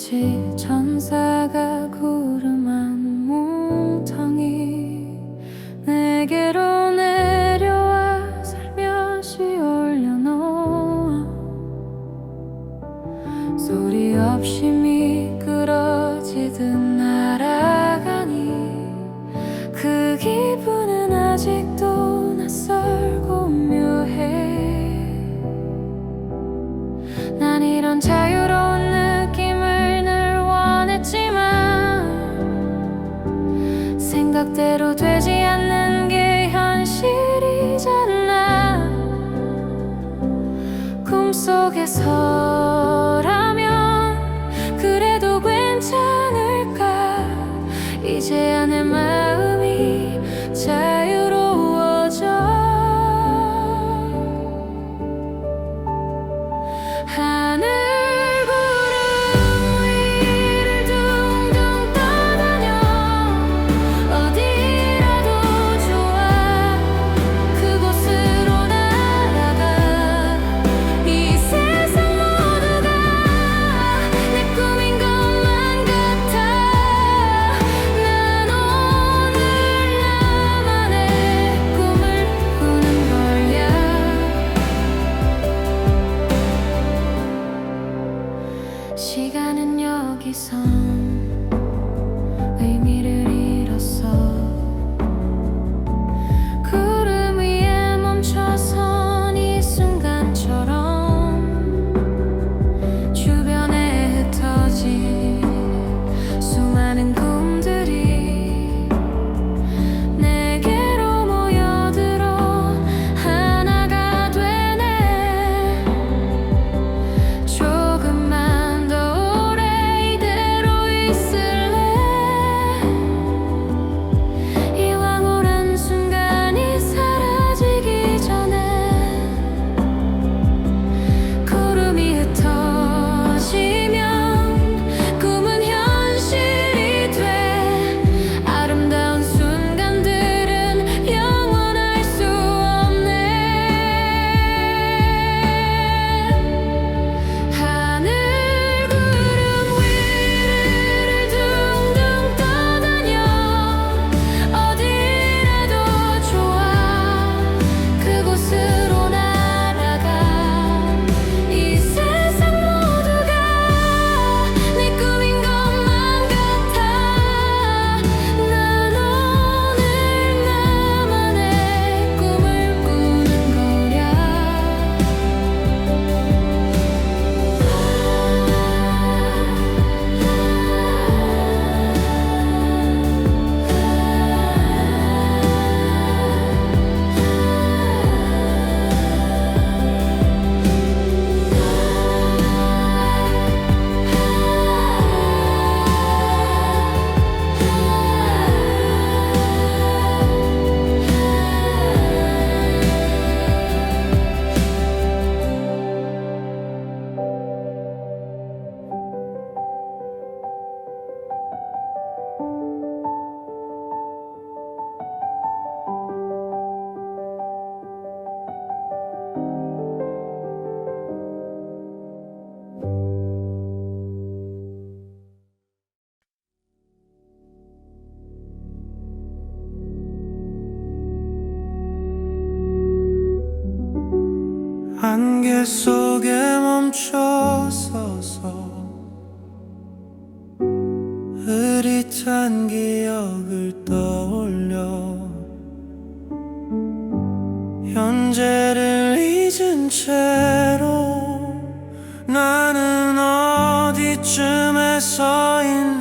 마치 천사가 구름 한 뭉텅이 내게로 내려와 살며시 올려놓아 소리 없이 미끄러지듯 이제야 내 마음이 잘 속에 멈춰서서 흐릿한 기억을 떠올려 현재를 잊은 채로 나는 어디쯤에 서 있나.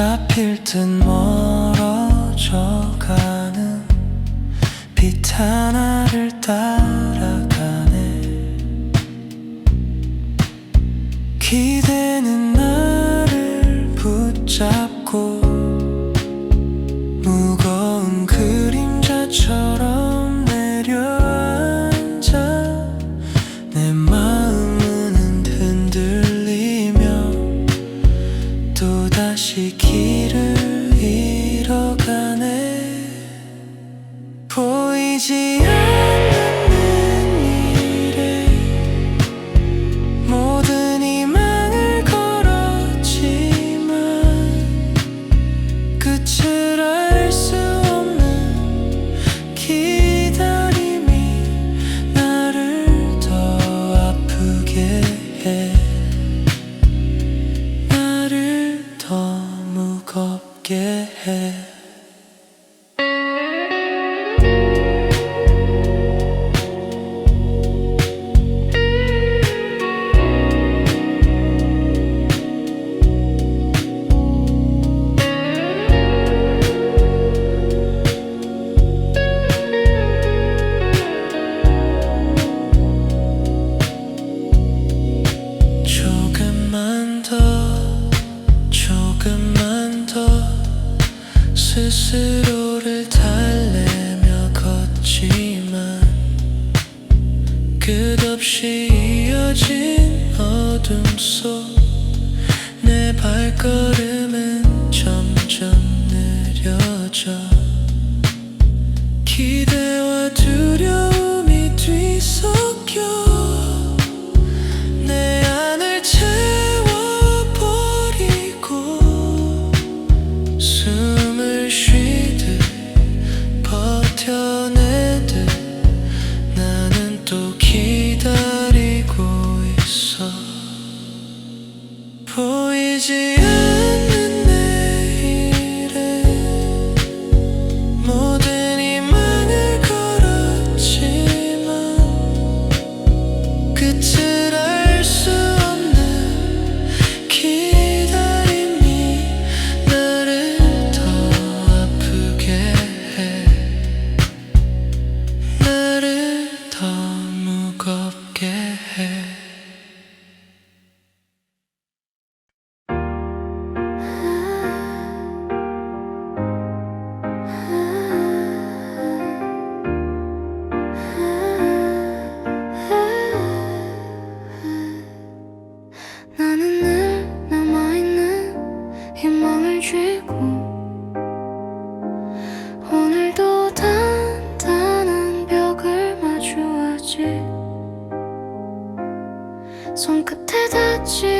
잡힐 듯 멀어져 가는 빛 하나를 따라 함께 해. 조금만 더 조금만 더. 스스로를 달래며 걷지만 끝없이 이어진 어둠 속 내 발걸음은 손끝에 닿지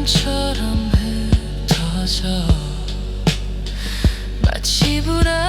바람처럼 흩어져. 마치 불안